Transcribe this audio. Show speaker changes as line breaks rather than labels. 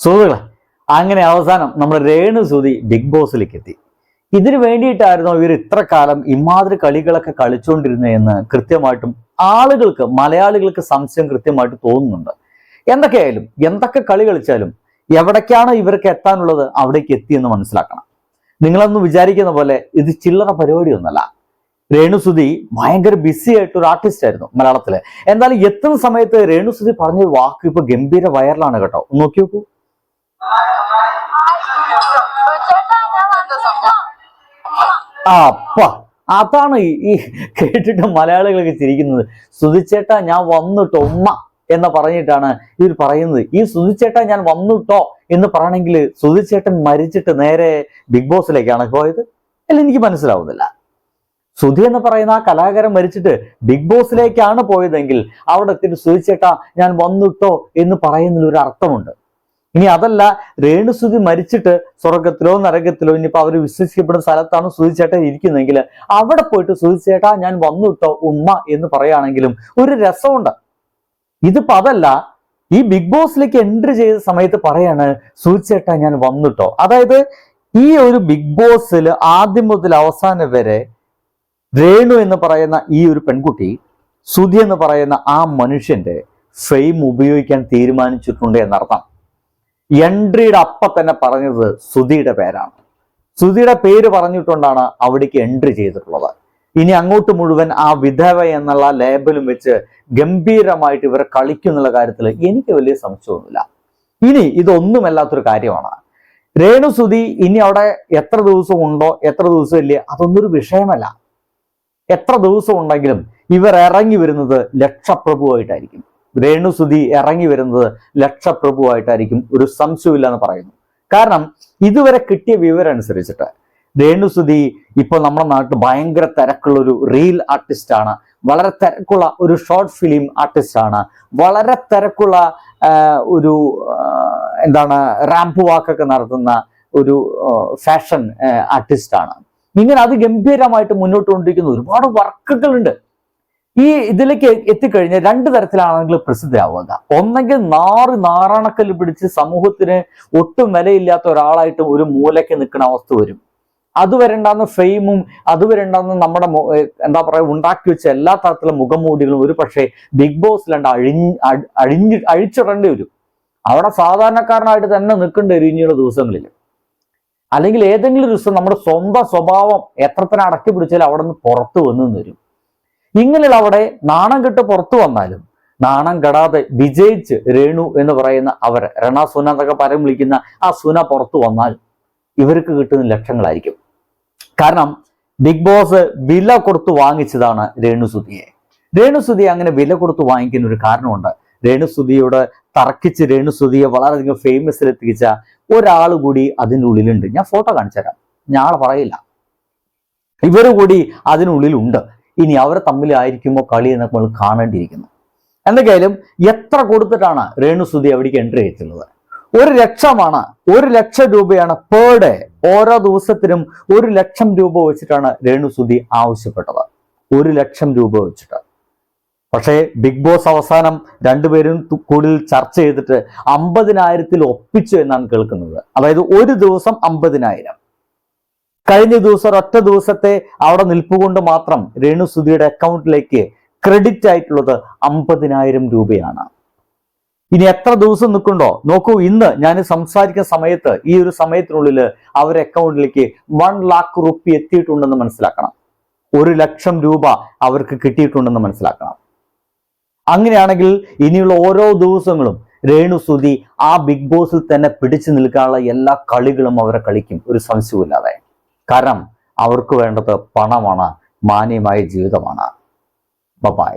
സുഹൃത്തുക്കളെ അങ്ങനെ അവസാനം നമ്മൾ രേണു സുതി ബിഗ് ബോസിലേക്ക് എത്തി ഇതിനു വേണ്ടിയിട്ടായിരുന്നു ഇവർ ഇത്ര കാലം ഇമാതിരി കളികളൊക്കെ കളിച്ചുകൊണ്ടിരുന്നതെന്ന് കൃത്യമായിട്ടും ആളുകൾക്ക് മലയാളികൾക്ക് സംശയം കൃത്യമായിട്ട് തോന്നുന്നുണ്ട്. എന്തൊക്കെയായാലും എന്തൊക്കെ കളി കളിച്ചാലും എവിടേക്കാണ് ഇവർക്ക് എത്താനുള്ളത് അവിടേക്ക് എത്തിയെന്ന് മനസ്സിലാക്കണം. നിങ്ങളൊന്നും വിചാരിക്കുന്ന പോലെ ഇത് ചില്ലറ പരിപാടിയൊന്നല്ല. രേണുസുതി ഭയങ്കര ബിസി ആയിട്ട് ഒരു ആർട്ടിസ്റ്റ് ആയിരുന്നു മലയാളത്തിൽ. എന്തായാലും എത്തുന്ന സമയത്ത് രേണുസുതി പറഞ്ഞ വാക്ക് ഇപ്പൊ ഗംഭീര വൈറലാണ് കേട്ടോ. നോക്കി നോക്കൂ അപ്പ അതാണ് ഈ കേട്ടിട്ട് മലയാളികളൊക്കെ ചിരിക്കുന്നത്. സുതിച്ചേട്ട ഞാൻ വന്നിട്ടോ? ഉമ്മ എന്ന് പറഞ്ഞിട്ടാണ് ഇവർ പറയുന്നത്. ഈ സുതിച്ചേട്ട ഞാൻ വന്നിട്ടോ? എന്ന് പറയണമെങ്കിൽ സുതിച്ചേട്ടൻ മരിച്ചിട്ട് നേരെ ബിഗ് ബോസിലേക്കാണ് പോയത്. അല്ല എനിക്ക് മനസ്സിലാവുന്നില്ല. സുധി എന്ന് പറയുന്ന ആ കലാകാരൻ മരിച്ചിട്ട് ബിഗ് ബോസിലേക്കാണ് പോയതെങ്കിൽ അവിടെ എത്തിയിട്ട് സുധിച്ചേട്ടാ ഞാൻ വന്നിട്ടോ എന്ന് പറയുന്നതിൽ ഒരു അർത്ഥമുണ്ട്. ഇനി അതല്ല രേണുസുതി മരിച്ചിട്ട് സ്വർഗത്തിലോ നരകത്തിലോ ഇനിയിപ്പോ അവർ വിശ്വസിക്കപ്പെടുന്ന സ്ഥലത്താണ് സുധിച്ചേട്ടൻ ഇരിക്കുന്നതെങ്കിൽ അവിടെ പോയിട്ട് സുധിച്ചേട്ടാ ഞാൻ വന്നു കിട്ടോ ഉമ്മ എന്ന് പറയുകയാണെങ്കിലും ഒരു രസമുണ്ട്. ഇതിപ്പോ അതല്ല ഈ ബിഗ് ബോസിലേക്ക് എൻട്രി ചെയ്ത സമയത്ത് പറയാണ് സുധിച്ചേട്ടാ ഞാൻ വന്നിട്ടോ അതായത് ഈ ഒരു ബിഗ് ബോസിൽ ആദ്യം മുതൽ അവസാനം വരെ രേണു എന്ന് പറയുന്ന ഈ ഒരു പെൺകുട്ടി സുധി എന്ന് പറയുന്ന ആ മനുഷ്യന്റെ ഫെയിം ഉപയോഗിക്കാൻ തീരുമാനിച്ചിട്ടുണ്ട് എന്നർത്ഥം. എൻട്രിയുടെ അപ്പ തന്നെ പറഞ്ഞത് സുധിയുടെ പേരാണ്. സുധിയുടെ പേര് പറഞ്ഞിട്ടുണ്ടാണ് അവിടേക്ക് എൻട്രി ചെയ്തിട്ടുള്ളത്. ഇനി അങ്ങോട്ട് മുഴുവൻ ആ വിധവ എന്നുള്ള ലേബലും വെച്ച് ഗംഭീരമായിട്ട് ഇവരെ കളിക്കുന്നുള്ള കാര്യത്തിൽ എനിക്ക് വലിയ സംശയമൊന്നുമില്ല. ഇനി ഇതൊന്നുമല്ലാത്തൊരു കാര്യമാണ്. രേണു സുധി ഇനി അവിടെ എത്ര ദിവസം ഉണ്ടോ എത്ര ദിവസം ഇല്ലേ അതൊന്നൊരു വിഷയമല്ല. എത്ര ദിവസം ഉണ്ടെങ്കിലും ഇവർ ഇറങ്ങി വരുന്നത് ലക്ഷപ്രഭുവായിട്ടായിരിക്കും. രേണുസുതി ഇറങ്ങി വരുന്നത് ലക്ഷപ്രഭുവായിട്ടായിരിക്കും ഒരു സംശയമില്ല എന്ന് പറയുന്നു. കാരണം ഇതുവരെ കിട്ടിയ വിവരം അനുസരിച്ചിട്ട് രേണുസുതി ഇപ്പൊ നമ്മുടെ നാട്ടിൽ ഭയങ്കര തിരക്കുള്ള ഒരു റീൽ ആർട്ടിസ്റ്റ് ആണ്. വളരെ തിരക്കുള്ള ഒരു ഷോർട്ട് ഫിലിം ആർട്ടിസ്റ്റ് ആണ്. വളരെ തിരക്കുള്ള ഒരു എന്താണ് റാമ്പ് വാക്കൊക്കെ നടത്തുന്ന ഒരു ഫാഷൻ ആർട്ടിസ്റ്റ് ആണ്. അത് ഗംഭീരമായിട്ട് മുന്നോട്ട് കൊണ്ടിരിക്കുന്ന. ഒരുപാട് വർക്കുകളുണ്ട് ഈ ഇതിലേക്ക് എത്തിക്കഴിഞ്ഞാൽ രണ്ട് തരത്തിലാണെങ്കിൽ പ്രസിദ്ധരാവുക. ഒന്നെങ്കിൽ നാറ് നാറാണക്കല്ല് പിടിച്ച് സമൂഹത്തിന് ഒട്ടും വിലയില്ലാത്ത ഒരാളായിട്ട് ഒരു മൂലയ്ക്ക് നിൽക്കുന്ന അവസ്ഥ വരും. അതുവരെ ഉണ്ടാകുന്ന ഫെയിമും അതുവരെ നമ്മുടെ എന്താ പറയുക ഉണ്ടാക്കി വെച്ച എല്ലാ തരത്തിലുള്ള മുഖംമൂടികളും ഒരു പക്ഷേ ബിഗ് ബോസിലുണ്ട് അഴിഞ്ഞ് അഴ്- അഴിഞ്ഞ് അഴിച്ചിടേണ്ടി വരും. അവിടെ സാധാരണക്കാരനായിട്ട് തന്നെ നിൽക്കേണ്ടി വരും ഇനിയുള്ള ദിവസങ്ങളിൽ. അല്ലെങ്കിൽ ഏതെങ്കിലും ദിവസം നമ്മുടെ സ്വന്തം സ്വഭാവം എത്രത്തിനടക്കി പിടിച്ചാലും അവിടെ നിന്ന് പുറത്തു വന്നു വരും. ഇങ്ങനെയുള്ള അവിടെ നാണം കെട്ട് പുറത്തു വന്നാലും നാണം കെടാതെ വിജയിച്ച് രേണു എന്ന് പറയുന്ന അവർ രണ സുന എന്നൊക്കെ പരം വിളിക്കുന്ന ആ സുന പുറത്തു വന്നാൽ ഇവർക്ക് കിട്ടുന്ന ലക്ഷങ്ങളായിരിക്കും. കാരണം ബിഗ് ബോസ് വില കൊടുത്ത് വാങ്ങിച്ചതാണ് രേണുസുതിയെ രേണുസുതിയെ അങ്ങനെ വില കൊടുത്ത് വാങ്ങിക്കുന്ന ഒരു കാരണമുണ്ട് രേണുസുതിയോട് തർക്കിച്ച് രേണുസുതിയെ വളരെയധികം ഫേമസിലെത്തിച്ച ഒരാൾ കൂടി അതിന്റെ ഉള്ളിലുണ്ട്. ഞാൻ ഫോട്ടോ കാണിച്ചു തരാം ഞാളെ പറയില്ല. ഇവർ കൂടി അതിനുള്ളിലുണ്ട്. ഇനി അവർ തമ്മിലായിരിക്കുമോ കളി എന്ന് നമ്മൾ കാണേണ്ടിയിരിക്കുന്നു. എന്തൊക്കെയായാലും എത്ര കൊടുത്തിട്ടാണ് രേണുസുതി അവിടേക്ക് എൻട്രി ചെയ്തിട്ടുള്ളത്? ഒരു ലക്ഷമാണ് ഒരു ലക്ഷം രൂപയാണ് പേർ ഡേ ഓരോ ദിവസത്തിനും ഒരു ലക്ഷം രൂപ വെച്ചിട്ടാണ് രേണുസുതി ആവശ്യപ്പെട്ടത്. ഒരു ലക്ഷം രൂപ വെച്ചിട്ട്. പക്ഷേ ബിഗ് ബോസ് അവസാനം രണ്ടുപേരും കൂടുതൽ ചർച്ച ചെയ്തിട്ട് അമ്പതിനായിരത്തിൽ ഒപ്പിച്ചു എന്നാണ് കേൾക്കുന്നത്. അതായത് ഒരു ദിവസം അമ്പതിനായിരം. കഴിഞ്ഞ ദിവസം ഒറ്റ ദിവസത്തെ അവിടെ നിൽപ്പുകൊണ്ട് മാത്രം രേണുസുതിയുടെ അക്കൗണ്ടിലേക്ക് ക്രെഡിറ്റ് ആയിട്ടുള്ളത് അമ്പതിനായിരം രൂപയാണ്. ഇനി എത്ര ദിവസം നിൽക്കുന്നുണ്ടോ? നോക്കൂ ഇന്ന് ഞാൻ സംസാരിക്കുന്ന സമയത്ത് ഈ ഒരു സമയത്തിനുള്ളിൽ അവരുടെ അക്കൗണ്ടിലേക്ക് വൺ ലാക്ക് റുപ്പി എത്തിയിട്ടുണ്ടെന്ന് മനസ്സിലാക്കണം. ഒരു ലക്ഷം രൂപ അവർക്ക് കിട്ടിയിട്ടുണ്ടെന്ന് മനസ്സിലാക്കണം. അങ്ങനെയാണെങ്കിൽ ഇനിയുള്ള ഓരോ ദിവസങ്ങളും രേണുസുതി ആ ബിഗ് ബോസിൽ തന്നെ പിടിച്ചു നിൽക്കാനുള്ള എല്ലാ കളികളും അവരെ കളിക്കും. ഒരു സംശയവുമില്ലാതെ. കാരണം അവർക്ക് വേണ്ടത് പണമാണ് മാന്യമായ ജീവിതമാണ്. ബബായ്